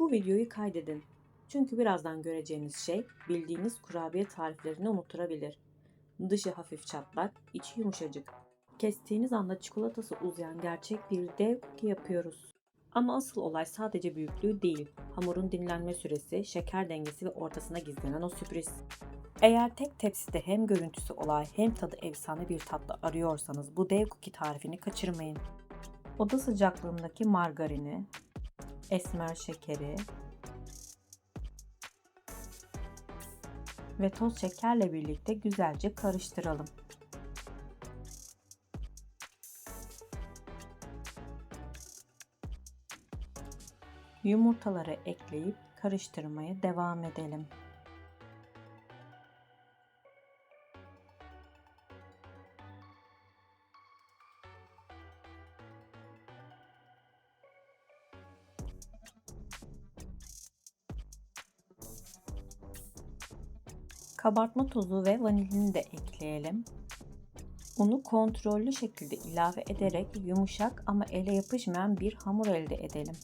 Bu videoyu kaydedin. Çünkü birazdan göreceğiniz şey bildiğiniz kurabiye tariflerini unutturabilir. Dışı hafif çatlak, içi yumuşacık. Kestiğiniz anda çikolatası uzayan gerçek bir dev cookie yapıyoruz. Ama asıl olay sadece büyüklüğü değil, hamurun dinlenme süresi, şeker dengesi ve ortasına gizlenen o sürpriz. Eğer tek tepside hem görüntüsü olay hem tadı efsane bir tatlı arıyorsanız bu dev cookie tarifini kaçırmayın. Oda sıcaklığındaki margarini, esmer şekeri ve toz şekerle birlikte güzelce karıştıralım. Yumurtaları ekleyip karıştırmaya devam edelim. Kabartma tozu ve vanilini de ekleyelim. Unu kontrollü şekilde ilave ederek yumuşak ama ele yapışmayan bir hamur elde edelim.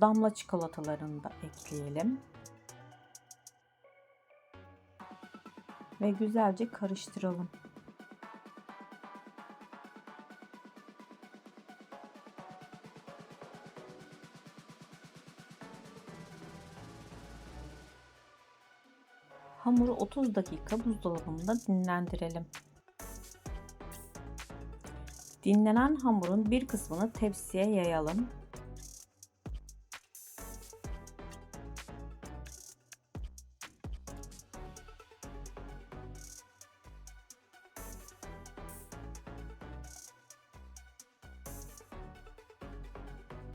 Damla çikolatalarını da ekleyelim. Ve güzelce karıştıralım. Hamuru 30 dakika buzdolabında dinlendirelim. Dinlenen hamurun bir kısmını tepsiye yayalım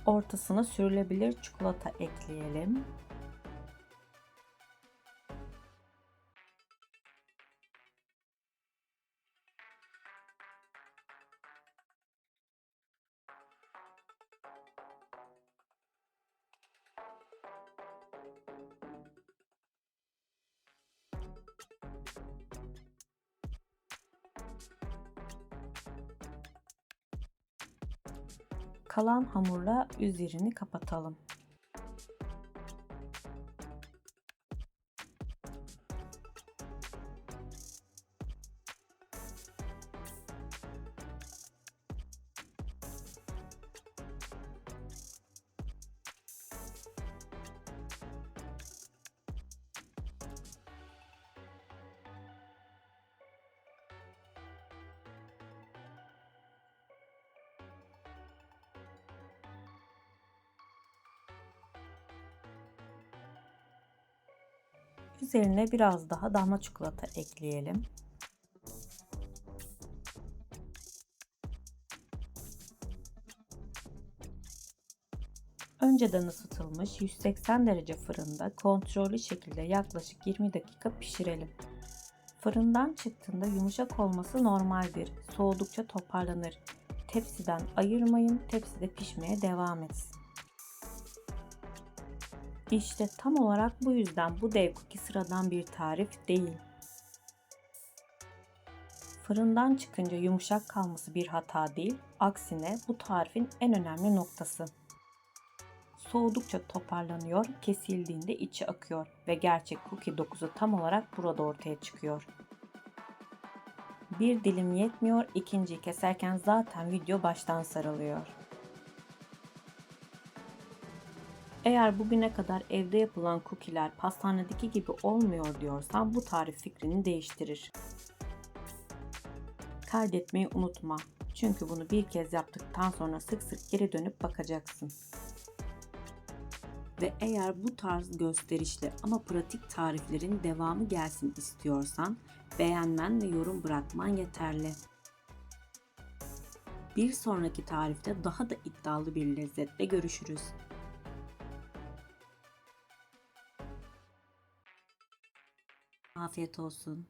Ortasına sürülebilir çikolata ekleyelim. Kalan hamurla üzerini kapatalım. Üzerine biraz daha damla çikolata ekleyelim. Önceden ısıtılmış 180 derece fırında kontrollü şekilde yaklaşık 20 dakika pişirelim. Fırından çıktığında yumuşak olması normaldir. Soğudukça toparlanır. Tepsiden ayırmayın, tepside pişmeye devam etsin. İşte tam olarak bu yüzden bu dev cookie sıradan bir tarif değil. Fırından çıkınca yumuşak kalması bir hata değil, aksine bu tarifin en önemli noktası. Soğudukça toparlanıyor, kesildiğinde içi akıyor ve gerçek cookie dokusu tam olarak burada ortaya çıkıyor. Bir dilim yetmiyor, ikinciyi keserken zaten video baştan sarılıyor. Eğer bugüne kadar evde yapılan cookie'ler pastanedeki gibi olmuyor diyorsan bu tarif fikrini değiştirir. Kaydetmeyi unutma. Çünkü bunu bir kez yaptıktan sonra sık sık geri dönüp bakacaksın. Ve eğer bu tarz gösterişli ama pratik tariflerin devamı gelsin istiyorsan beğenmen ve yorum bırakman yeterli. Bir sonraki tarifte daha da iddialı bir lezzetle görüşürüz. Afiyet olsun.